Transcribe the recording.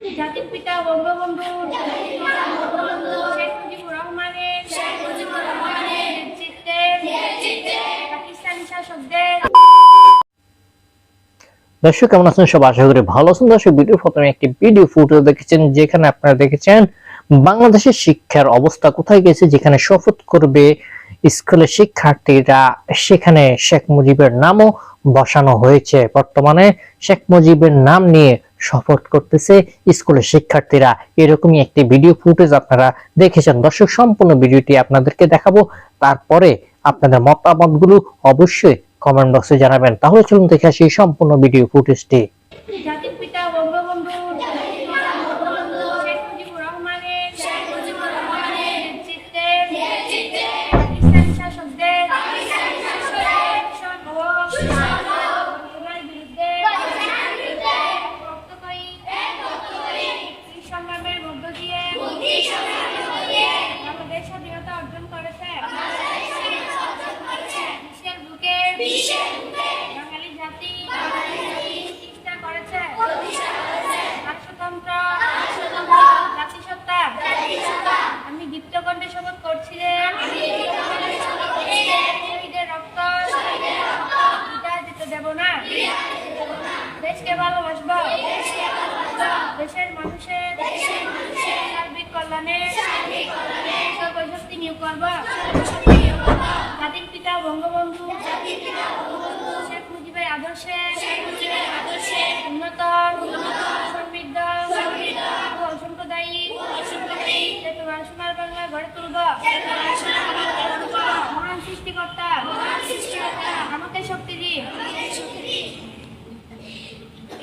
জাতির পিতা, বঙ্গবন্ধু দর্শক, কেমন আছেন সব আশা করি ভালো আছেন। দর্শক ভিডিও প্রথমে একটি ভিডিও ফুটেজ দেখেছেন, যেখানে আপনারা দেখেছেন বাংলাদেশের শিক্ষার অবস্থা কোথায় গেছে, যেখানে শপথ করবে স্কুলের শিক্ষার্থীরা। সেখানে শেখ মুজিবের নামও বসানো হয়েছে। বর্তমানে শেখ মুজিবের নাম নিয়ে শপথ করতেছে স্কুলের শিক্ষার্থীরা। এরকমই একটি ভিডিও ফুটেজ আপনারা দেখেছেন। দর্শক, সম্পূর্ণ ভিডিওটি আপনাদেরকে দেখাবো। তারপরে আপনাদের মতামতগুলো অবশ্যই কমেন্ট বক্সে জানাবেন। তাহলে চলুন দেখে আসি সম্পূর্ণ ভিডিও ফুটেজটি জাতির পিতা, বঙ্গবন্ধু আমি দীপ্তকণ্ঠে শপথ করছি ভালোবাসবো। দেশের মানুষের সার্বিক কল্যাণে নিয়োগ করব। জাতির পিতা বঙ্গবন্ধু শেখ মুজিবের আদর্শে উন্নত সমৃদ্ধ ও অসাম্প্রদায়িক সোনার বাংলা গড়ে তুলব।